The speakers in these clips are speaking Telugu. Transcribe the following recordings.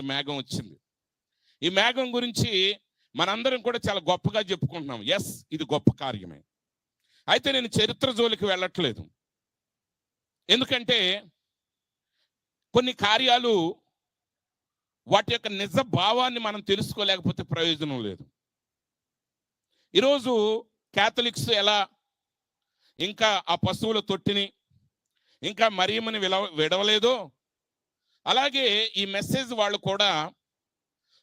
ఈరోజు మేఘం వచ్చింది. ఈ మేఘం గురించి మనందరం కూడా చాలా గొప్పగా చెప్పుకుంటున్నాం. ఎస్ ఇది గొప్ప కార్యమే. అయితే నేను చరిత్ర జోలికి వెళ్ళట్లేదు. ఎందుకంటే కొన్ని కార్యాలు వాటి యొక్క నిజ భావాన్ని మనం తెలుసుకోలేకపోతే ప్రయోజనం లేదు. ఈరోజు క్యాథలిక్స్ ఎలా ఇంకా ఆ పశువుల తొట్టిని ఇంకా మరియమ్మని విల విడవలేదో అలాగే ఈ మెసేజ్ వాళ్ళు కూడా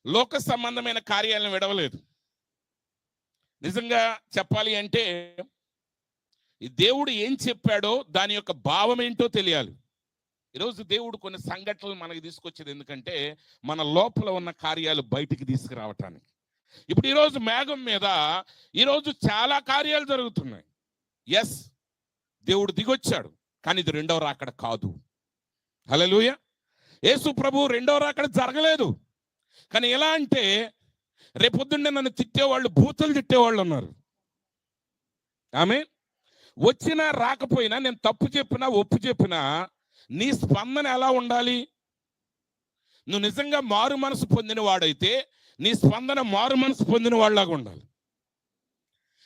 లోక సంబంధమైన కార్యాలను విడవలేదు. నిజంగా చెప్పాలి అంటే ఈ దేవుడు ఏం చెప్పాడో దాని యొక్క భావం ఏంటో తెలియాలి. ఈరోజు దేవుడు కొన్ని సంఘటనలు మనకి తీసుకొచ్చేది ఎందుకంటే మన లోపల ఉన్న కార్యాలు బయటికి తీసుకురావటానికి. ఇప్పుడు ఈరోజు మేఘం మీద ఈరోజు చాలా కార్యాలు జరుగుతున్నాయి. ఎస్ దేవుడు దిగొచ్చాడు కానీ ఇది రెండవ రాకడ కాదు. హలోయ యేసు ప్రభు రెండో రాకడ జరగలేదు. కానీ ఎలా అంటే రేపొద్దున్నే నన్ను తిట్టేవాళ్ళు భూతులు తిట్టేవాళ్ళు ఉన్నారు. ఆమె వచ్చినా రాకపోయినా నేను తప్పు చెప్పినా ఒప్పు చెప్పినా నీ స్పందన ఎలా ఉండాలి? నువ్వు నిజంగా మారు మనసు పొందిన వాడైతే నీ స్పందన మారు మనసు పొందిన వాళ్ళలాగా ఉండాలి.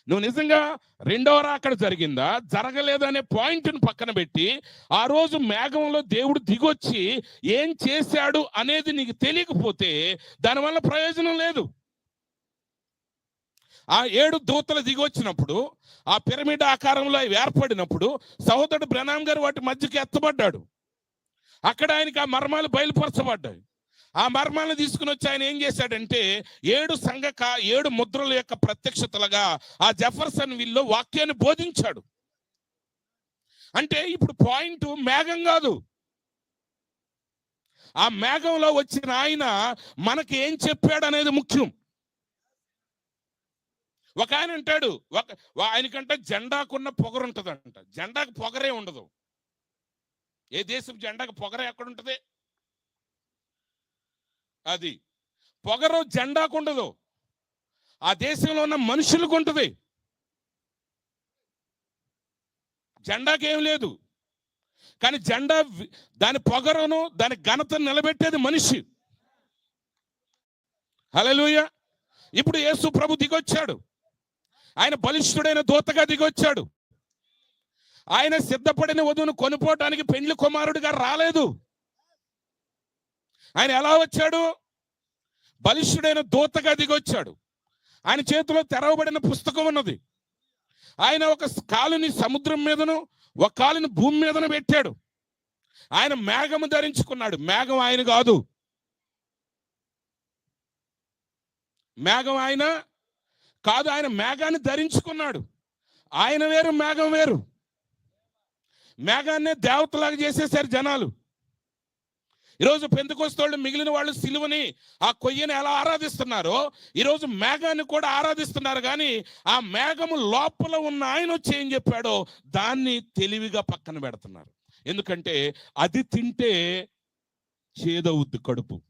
నువ్వు నిజంగా రెండవ రాకడ జరిగిందా? జరగలేదనే పాయింట్ని పక్కన పెట్టి ఆ రోజు మేఘంలో దేవుడు దిగొచ్చి ఏం చేశాడు అనేది నీకు తెలియకపోతే దానివల్ల ప్రయోజనం లేదు. ఆ ఏడు దూతలు దిగొచ్చినప్పుడు ఆ పిరమిడ్ ఆకారంలో అవి ఏర్పడినప్పుడు సహోదరుడు బ్రనాం గారు వాటి మధ్యకి ఎత్తబడ్డాడు. అక్కడ ఆయనకి ఆ మర్మాలు బయలుపరచబడ్డాయి. ఆ మర్మాలను తీసుకుని వచ్చి ఆయన ఏం చేశాడంటే ఏడు సంఘ ఏడు ముద్రల యొక్క ప్రత్యక్షతలుగా ఆ జెఫర్సన్ విల్లో వాక్యాన్ని బోధించాడు. అంటే ఇప్పుడు పాయింట్ మేఘం కాదు. ఆ మేఘంలో వచ్చిన ఆయన మనకి ఏం చెప్పాడు అనేది ముఖ్యం. ఒక ఆయన అంటాడు ఒక ఆయనకంటే జెండాకున్న పొగరు ఉంటుందంట జెండాకు పొగరే ఉండదు. ఏ దేశం జెండాకు పొగర ఎక్కడ ఉంటుంది? అది. పొగరు జెండాకు ఉండదు. ఆ దేశంలో ఉన్న మనుషులకు ఉంటుంది. జెండాకేం ఏం లేదు. కానీ జెండా దాని పొగరును దాని ఘనతను నిలబెట్టేది మనిషి. హలలుయ ఇప్పుడు యేసు ప్రభు దిగొచ్చాడు. ఆయన బలిష్ఠుడైన దూతగా దిగొచ్చాడు. ఆయన సిద్ధపడిన వధువును కొనుక్కోవటానికి పెండ్లి కుమారుడిగా రాలేదు. ఆయన ఎలా వచ్చాడు? బలిష్ఠుడైన దూతగా దిగొచ్చాడు. ఆయన చేతిలో తెరవబడిన పుస్తకం ఉన్నది. ఆయన ఒక కాలుని సముద్రం మీదను ఒక కాలుని భూమి మీదను పెట్టాడు. ఆయన మేఘము ధరించుకున్నాడు. మేఘం ఆయన కాదు. మేఘం ఆయన కాదు ఆయన మేఘాన్ని ధరించుకున్నాడు. ఆయన వేరు మేఘం వేరు. మేఘాన్నే దేవతలాగా చేసేసారు జనాలు. ఈరోజు పెందుకొస్తోళ్ళు మిగిలిన వాళ్ళు సిలువని ఆ కొయ్యని ఎలా ఆరాధిస్తున్నారో ఈరోజు మేఘాన్ని కూడా ఆరాధిస్తున్నారు కానీ ఆ మేఘము లోపల ఉన్న ఆయన వచ్చి ఏం చెప్పాడో దాన్ని తెలివిగా పక్కన పెడుతున్నారు. ఎందుకంటే అది తింటే చేదవుద్ది కడుపు.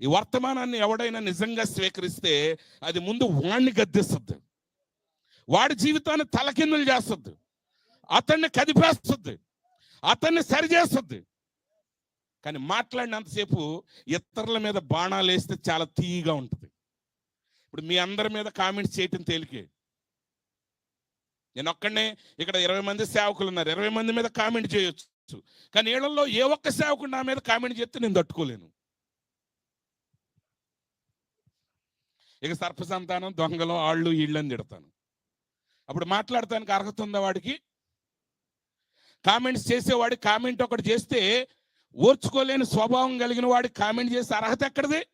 ఈ వర్తమానాన్ని ఎవడైనా నిజంగా స్వీకరిస్తే అది ముందు వాణ్ణి గద్దెస్తుంది. వాడి జీవితాన్ని తలకిందులు చేస్తుంది. అతన్ని కదిపేస్తుంది. అతన్ని సరిచేస్తుంది. కానీ మాట్లాడినంతసేపు ఇతరుల మీద బాణాలు వేస్తే చాలా తీయగా ఉంటుంది. ఇప్పుడు మీ అందరి మీద కామెంట్స్ చేయటం తేలికే. నేను ఒక్కడనే ఇక్కడ ఇరవై మంది సేవకులు ఉన్నారు. ఇరవై మంది మీద కామెంట్ చేయొచ్చు. కానీ ఏళ్ళలో ఏ ఒక్క సేవకుడు నా మీద కామెంట్ చేస్తే నేను తట్టుకోలేను. ఇక సర్ప సంతానం దొంగలు ఆళ్ళు ఈళ్ళని తిడతాను. అప్పుడు మాట్లాడటానికి అర్హత ఉందా వాడికి? కామెంట్స్ చేసేవాడికి కామెంట్ ఒకటి చేస్తే ఓర్చుకోలేని స్వభావం కలిగిన వాడు కామెంట్ చేసే అర్హత ఎక్కడిది?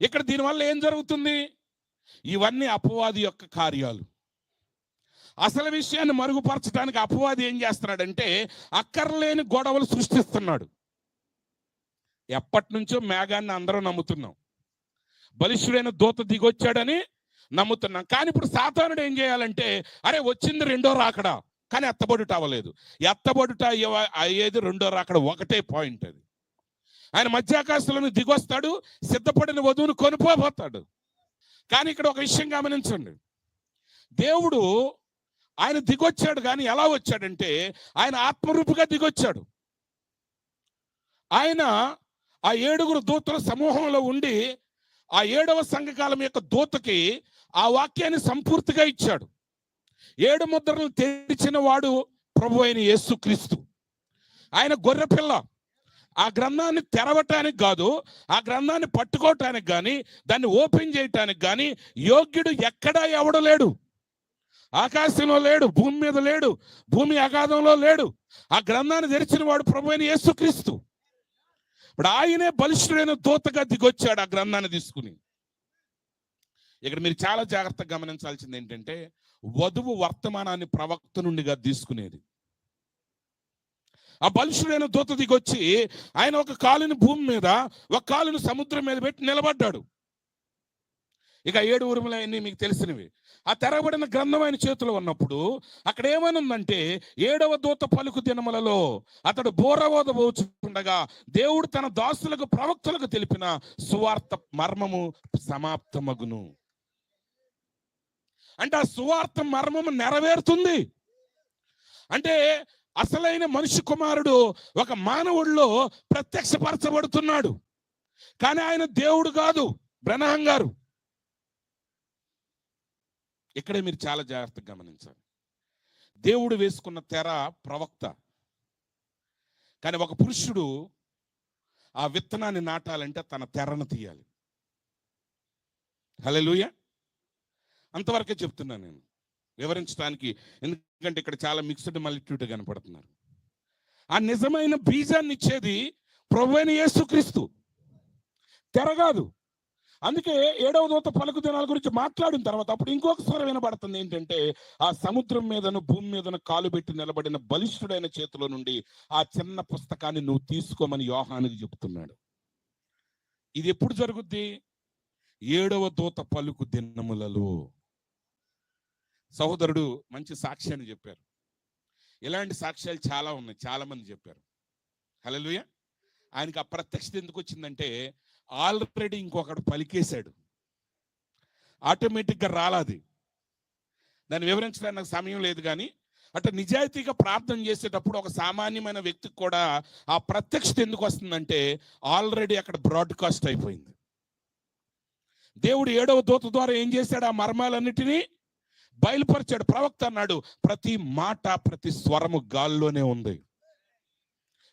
ఇక్కడ దీనివల్ల ఏం జరుగుతుంది? ఇవన్నీ అపవాది యొక్క కార్యాలు. అసలు విషయాన్ని మరుగుపరచడానికి అపవాది ఏం చేస్తున్నాడంటే అక్కర్లేని గొడవలు సృష్టిస్తున్నాడు. ఎప్పటి నుంచో మేఘాన్ని అందరూ నమ్ముతున్నాం. బలిష్ఠుడైన దూత దిగొచ్చాడని నమ్ముతున్నాం. కానీ ఇప్పుడు సాతానుడు ఏం చేయాలంటే అరే వచ్చింది రెండో రాకడా? కానీ ఎత్తబడుట అవ్వలేదు. ఎత్తబడుట అయ్యేది రెండో అక్కడ ఒకటే పాయింట్ అది. ఆయన మధ్యాకాశంలో దిగొస్తాడు సిద్ధపడిన వధువును కొనుపోబోతాడు. కానీ ఇక్కడ ఒక విషయం గమనించండి. దేవుడు ఆయన దిగొచ్చాడు కానీ ఎలా వచ్చాడంటే ఆయన ఆత్మరూపుగా దిగొచ్చాడు. ఆయన ఆ ఏడుగురు దూతల సమూహంలో ఉండి ఆ ఏడవ సంఘకాలం యొక్క దూతకి ఆ వాక్యాన్ని సంపూర్తిగా ఇచ్చాడు. ఏడు ముద్రలు తెరిచిన వాడు ప్రభు అయిన యేసుక్రీస్తు ఆయన గొర్రెపిల్ల ఆ గ్రంథాన్ని తెరవటానికి కాదు ఆ గ్రంథాన్ని పట్టుకోవటానికి కానీ దాన్ని ఓపెన్ చేయటానికి కానీ యోగ్యుడు ఎక్కడా ఎవడు లేడు. ఆకాశంలో లేడు భూమి మీద లేడు భూమి అగాధంలో లేడు. ఆ గ్రంథాన్ని తెరిచిన వాడు ప్రభు అయిన యేసుక్రీస్తు ఇప్పుడు ఆయనే బలిష్ఠుడైన దూతగా దిగొచ్చాడు ఆ గ్రంథాన్ని తీసుకుని. ఇక్కడ మీరు చాలా జాగ్రత్తగా గమనించాల్సింది ఏంటంటే వధువు వర్తమానాన్ని ప్రవక్త నుండిగా తీసుకునేది. ఆ బలుషుడైన దూత దిగొచ్చి ఆయన ఒక కాలుని భూమి మీద ఒక కాలుని సముద్రం మీద పెట్టి నిలబడ్డాడు. ఇక ఏడు ఉరుములు అన్నీ మీకు తెలిసినవి. ఆ తెరబడిన గ్రంథం ఆయన చేతిలో ఉన్నప్పుడు అక్కడ ఏమనుందంటే ఏడవ దూత పలుకు దినములలో అతడు బోరవోదబోచుండగా దేవుడు తన దాసులకు ప్రవక్తలకు తెలిపిన సువార్త మర్మము సమాప్తమగును. అంటే ఆ సువార్త మర్మము నెరవేరుతుంది. అంటే అసలైన మనిషి కుమారుడు ఒక మానవుడిలో ప్రత్యక్షపరచబడుతున్నాడు. కానీ ఆయన దేవుడు కాదు బ్రనహం గారు. ఇక్కడే మీరు చాలా జాగ్రత్తగా గమనించాలి. దేవుడు వేసుకున్న తెర ప్రవక్త. కానీ ఒక పురుషుడు ఆ విత్తనాన్ని నాటాలంటే తన తెరను తీయాలి. హలోయ అంతవరకే చెప్తున్నాను నేను. వివరించడానికి ఎందుకంటే ఇక్కడ చాలా మిక్స్డ్ మల్టిట్యూడ్ కనపడుతున్నారు. ఆ నిజమైన బీజాన్ని ఇచ్చేది ప్రభు అయిన యేసుక్రీస్తు తెర కాదు. అందుకే ఏడవ దూత పలుకు దినాల గురించి మాట్లాడిన తర్వాత అప్పుడు ఇంకొక స్వరం వినబడుతుంది ఏంటంటే ఆ సముద్రం మీదను భూమి మీదను కాలు పెట్టి నిలబడిన బలిష్ఠుడైన చేతిలో నుండి ఆ చిన్న పుస్తకాన్ని నువ్వు తీసుకోమని యోహానికి చెప్తున్నాడు. ఇది ఎప్పుడు జరుగుద్ది? ఏడవ దూత పలుకు దినములలో. సహోదరుడు మంచి సాక్షి అని చెప్పారు. ఇలాంటి సాక్ష్యాలు చాలా ఉన్నాయి. చాలామంది చెప్పారు. హలోయ ఆయనకి అప్రత్యక్షత ఎందుకు వచ్చిందంటే ఆల్రెడీ ఇంకొకడు పలికేశాడు. ఆటోమేటిక్గా రాలాది దాన్ని వివరించడానికి నాకు సమయం లేదు కానీ అంటే నిజాయితీగా ప్రార్థన చేసేటప్పుడు ఒక సామాన్యమైన వ్యక్తికి కూడా ఆ ప్రత్యక్షత ఎందుకు వస్తుందంటే ఆల్రెడీ అక్కడ బ్రాడ్కాస్ట్ అయిపోయింది. దేవుడు ఏడవ దూత ద్వారా ఏం చేశాడు? ఆ మర్మాలన్నిటినీ బయలుపరిచాడు. ప్రవక్త అన్నాడు ప్రతి మాట ప్రతి స్వరము గాల్లోనే ఉంది.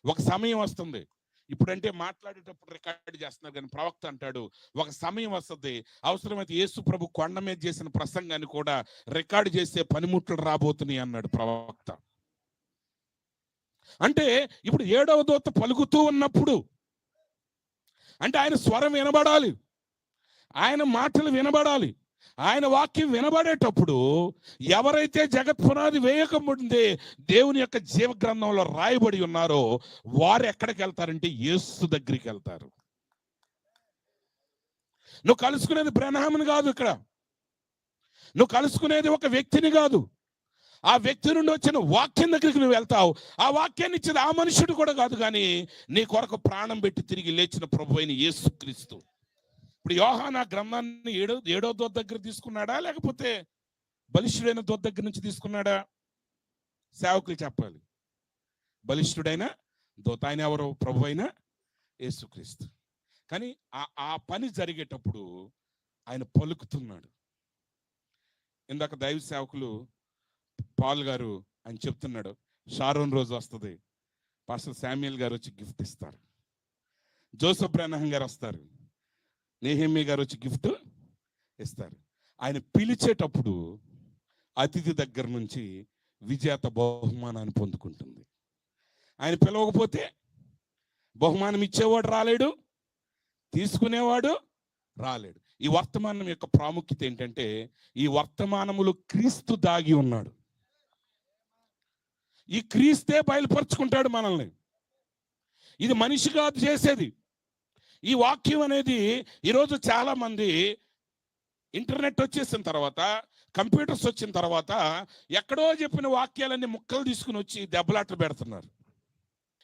ఒక సమయం వస్తుంది. ఇప్పుడంటే మాట్లాడేటప్పుడు రికార్డ్ చేస్తున్నారు కానీ ప్రవక్త అంటాడు ఒక సమయం వస్తుంది. అవసరమైతే యేసు ప్రభు కొండ మీద చేసిన ప్రసంగాన్ని కూడా రికార్డు చేసే పనిముట్లు రాబోతున్నాయి అన్నాడు ప్రవక్త. అంటే ఇప్పుడు ఏడవ దూత పలుకుతూ ఉన్నప్పుడు అంటే ఆయన స్వరం వినబడాలి. ఆయన మాటలు వినబడాలి. ఆయన వాక్యం వినబడేటప్పుడు ఎవరైతే జగత్ పునాది వేయకముందే దేవుని యొక్క జీవ గ్రంథంలో రాయబడి ఉన్నారో వారు ఎక్కడికి వెళ్తారంటే యేసు దగ్గరికి వెళ్తారు. నువ్వు కలుసుకునేది బ్రహ్మని కాదు ఇక్కడ. నువ్వు కలుసుకునేది ఒక వ్యక్తిని కాదు. ఆ వ్యక్తి నుండి వచ్చిన వాక్యం దగ్గరికి నువ్వు వెళ్తావు. ఆ వాక్యాన్ని ఇచ్చేది ఆ మనుషుడు కూడా కాదు కానీ నీ కొరకు ప్రాణం పెట్టి తిరిగి లేచిన ప్రభు అయిన యేసుక్రీస్తు. ఇప్పుడు యోహాన్ ఆ గ్రంథాన్ని ఏడో ఏడో దోత దగ్గర తీసుకున్నాడా? లేకపోతే బలిష్ఠుడైన దోత దగ్గర నుంచి తీసుకున్నాడా? సేవకులు చెప్పాలి. బలిష్ఠుడైన దోత ఆయన ఎవరు? ప్రభు అయిన యేసుక్రీస్తు. కానీ ఆ ఆ పని జరిగేటప్పుడు ఆయన పలుకుతున్నాడు. ఇందాక దైవ సేవకులు పాల్ గారు ఆయన చెప్తున్నాడు షారోన్ రోజు వస్తుంది. పాస్టర్ శామ్యుల్ గారు వచ్చి గిఫ్ట్ ఇస్తారు. జోసఫ్ బ్రహ్నం గారు వస్తారు. నేహమ్మి గారు వచ్చి గిఫ్ట్ ఇస్తారు. ఆయన పిలిచేటప్పుడు అతిథి దగ్గర నుంచి విజేత బహుమానాన్ని పొందుకుంటుంది. ఆయన పిలవకపోతే బహుమానం ఇచ్చేవాడు రాలేడు తీసుకునేవాడు రాలేడు. ఈ వర్తమానం యొక్క ప్రాముఖ్యత ఏంటంటే ఈ వర్తమానములో క్రీస్తు దాగి ఉన్నాడు. ఈ క్రీస్తే బయలుపరుచుకుంటాడు మనల్ని. ఇది మనిషి కాదు చేసేది. ఈ వాక్యం అనేది ఈరోజు చాలా మంది ఇంటర్నెట్ వచ్చేసిన తర్వాత కంప్యూటర్స్ వచ్చిన తర్వాత ఎక్కడో చెప్పిన వాక్యాలన్నీ ముక్కలు తీసుకుని వచ్చి దెబ్బలాట్లు పెడుతున్నారు.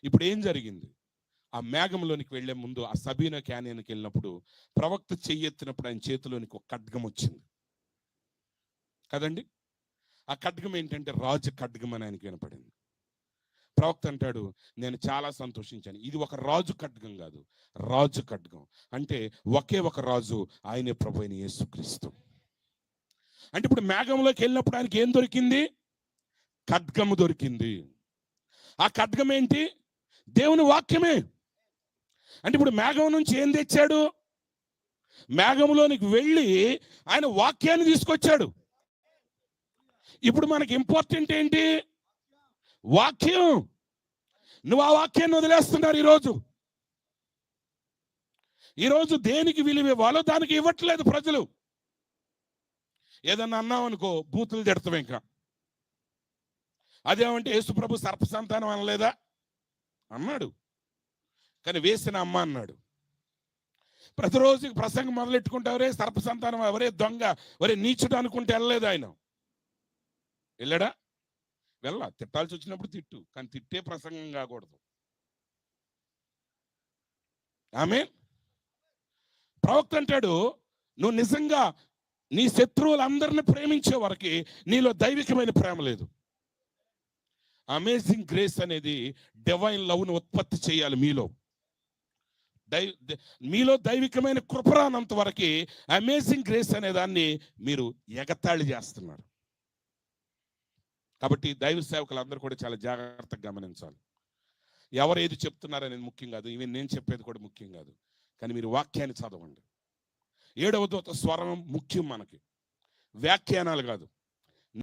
ఇప్పుడు ఏం జరిగింది? ఆ మేఘంలోనికి వెళ్ళే ముందు ఆ సబీన క్యానియన్కి వెళ్ళినప్పుడు ప్రవక్త చెయ్యెత్తినప్పుడు ఆయన చేతిలోనికి ఒక ఖడ్గం వచ్చింది. కదండి? ఆ ఖడ్గం ఏంటంటే రాజు ఖడ్గం అని ఆయనకి వినపడింది. ప్రవక్త అంటాడు నేను చాలా సంతోషించాను. ఇది ఒక రాజు ఖడ్గం కాదు రాజు ఖడ్గం. అంటే ఒకే ఒక రాజు ఆయనే ప్రభు అయిన యేసుక్రీస్తు అంటే ఇప్పుడు మేఘంలోకి వెళ్ళినప్పుడు ఆయనకి ఏం దొరికింది? ఖడ్గము దొరికింది. ఆ ఖడ్గం ఏంటి? దేవుని వాక్యమే. అంటే ఇప్పుడు మేఘం నుంచి ఏం తెచ్చాడు? మేఘంలోనికి వెళ్ళి ఆయన వాక్యాన్ని తీసుకొచ్చాడు. ఇప్పుడు మనకి ఇంపార్టెంట్ ఏంటి? వాక్యం. నువ్వు ఆ వాక్యాన్ని వదిలేస్తున్నారు ఈరోజు. ఈరోజు దేనికి విలువ ఇవ్వాలో దానికి ఇవ్వట్లేదు ప్రజలు. ఏదన్నా అన్నావు అనుకో బూతులు తిడతాం ఇంకా. అదేమంటే యేసుప్రభు సర్ప సంతానం అనలేదా? అన్నాడు. కానీ వేసిన అమ్మ అన్నాడు. ప్రతిరోజు ప్రసంగం మొదలెట్టుకుంటావరే సర్ప సంతానం ఎవరే దొంగ ఎవరే నీచుడు అనుకుంటే వెళ్ళలేదు ఆయన. వెళ్ళాడా? వెళ్ళ తిట్టాల్సి వచ్చినప్పుడు తిట్టు కానీ తిట్టే ప్రసంగం కాకూడదు. ఆమె ప్రవక్త అంటాడు నువ్వు నిజంగా నీ శత్రువులందరిని ప్రేమించే వరకు నీలో దైవికమైన ప్రేమ లేదు. అమేజింగ్ గ్రేస్ అనేది డివైన్ లవ్ను ఉత్పత్తి చేయాలి మీలో. దై మీలో దైవికమైన కృపరానంత వరకు అమేజింగ్ గ్రేస్ అనే దాన్ని మీరు ఎగతాళి చేస్తున్నారు. కాబట్టి దైవ సేవకులందరూ కూడా చాలా జాగ్రత్తగా గమనించాలి. ఎవరు ఏది చెప్తున్నారని ముఖ్యం కాదు. ఇవి నేను చెప్పేది కూడా ముఖ్యం కాదు. కానీ మీరు వాక్యాన్ని చదవండి. ఏడవ దూత స్వరం ముఖ్యం మనకి. వ్యాఖ్యానాలు కాదు.